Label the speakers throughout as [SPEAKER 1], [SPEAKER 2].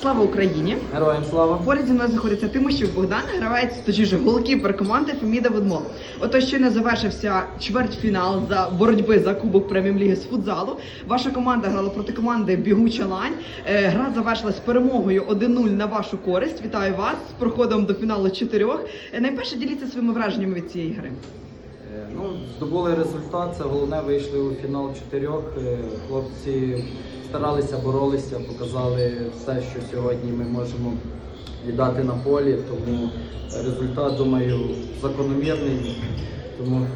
[SPEAKER 1] Слава Україні!
[SPEAKER 2] Героям слава!
[SPEAKER 1] Поряд зі мною знаходиться Тимощук Богдан, гравець, точніше голкіпер команди Феміда Ведмол. Отож, ще не завершився чвертьфінал за боротьби за кубок прем'єр-ліги з футзалу. Ваша команда грала проти команди Бігуча Лань. Е, Гра завершилась перемогою 1-0 на вашу користь. Вітаю вас з проходом до фіналу чотирьох. Е, Найперше діліться своїми враженнями від цієї гри.
[SPEAKER 2] Ну, здобули результат, це головне, вийшли у фінал чотирьох. Е, Хлопці старалися, боролися, показали все, що сьогодні ми можемо віддати на полі. Тому результат, думаю, закономірний. Тому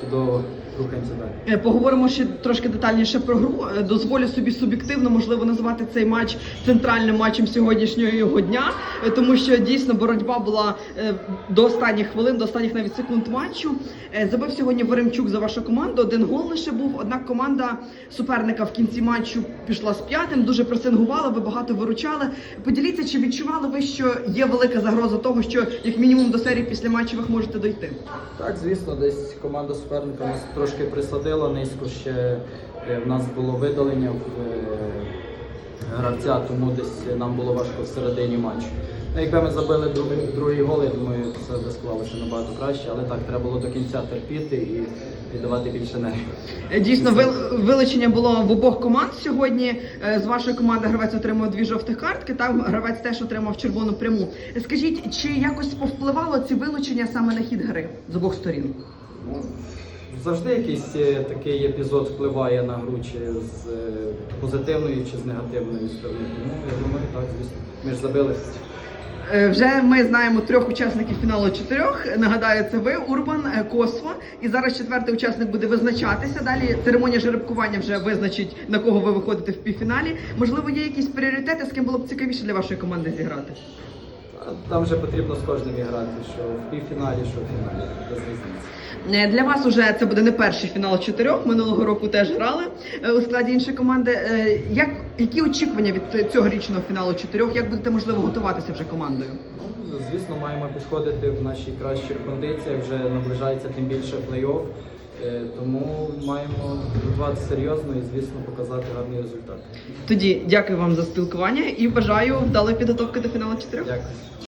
[SPEAKER 2] чудово рухаємося далі.
[SPEAKER 1] Е, Поговоримо ще трошки детальніше про гру. Е, Дозволю собі суб'єктивно можливо назвати цей матч центральним матчем сьогоднішнього дня, е, тому що дійсно боротьба була до останніх хвилин, до останніх навіть секунд матчу. Забив сьогодні Веремчук за вашу команду. Один гол лише був. Однак команда суперника в кінці матчу пішла з п'ятим, дуже пресингувала, ви багато виручали. Поділіться, чи відчували ви, що є велика загроза того, що як мінімум до серії після матчевих можете дойти?
[SPEAKER 2] Так, звісно, десь команда суперника нас трошки присадила низько ще. е, В нас було видалення в е, гравця, тому десь нам було важко всередині матчу. Ну, якби ми забили другий, другий гол, я думаю, все би склалося набагато краще, але так, треба було до кінця терпіти і віддавати більше енергії.
[SPEAKER 1] Е, Дійсно, вил- вилучення було в обох команд сьогодні. Е, З вашої команди гравець отримав дві жовтих картки. Там гравець теж отримав червону пряму. Е, Скажіть, чи якось повпливало ці вилучення саме на хід гри з обох сторін?
[SPEAKER 2] Ну, Завжди якийсь е, такий епізод впливає на гру, чи з е, позитивної, чи з негативної сторони. Тому я думаю, так, звісно. Ми ж забили.
[SPEAKER 1] Е, Вже ми знаємо трьох учасників фіналу чотирьох. Нагадаю, це ви, Урбан, Косво. І зараз четвертий учасник буде визначатися. Далі церемонія жеребкування вже визначить на кого ви виходите в півфіналі. Можливо, є якісь пріоритети, з ким було б цікавіше для вашої команди зіграти.
[SPEAKER 2] Там вже потрібно з кожним грати, що в півфіналі, що в фіналі. Без різниці.
[SPEAKER 1] Е, Для вас уже це буде не перший фінал чотирьох. Минулого року теж грали е, у складі іншої команди. Е, Як які очікування від цьогорічного фіналу чотирьох? Як будете можливо готуватися вже командою?
[SPEAKER 2] Ну, звісно, маємо підходити в нашій кращих кондиціях, вже наближається тим більше плей-офф. Е, Тому маємо працювати серйозно і, звісно, показати гарні результат.
[SPEAKER 1] Тоді дякую вам за спілкування і бажаю вдалої підготовки до фіналу чотирьох.
[SPEAKER 2] Дякую.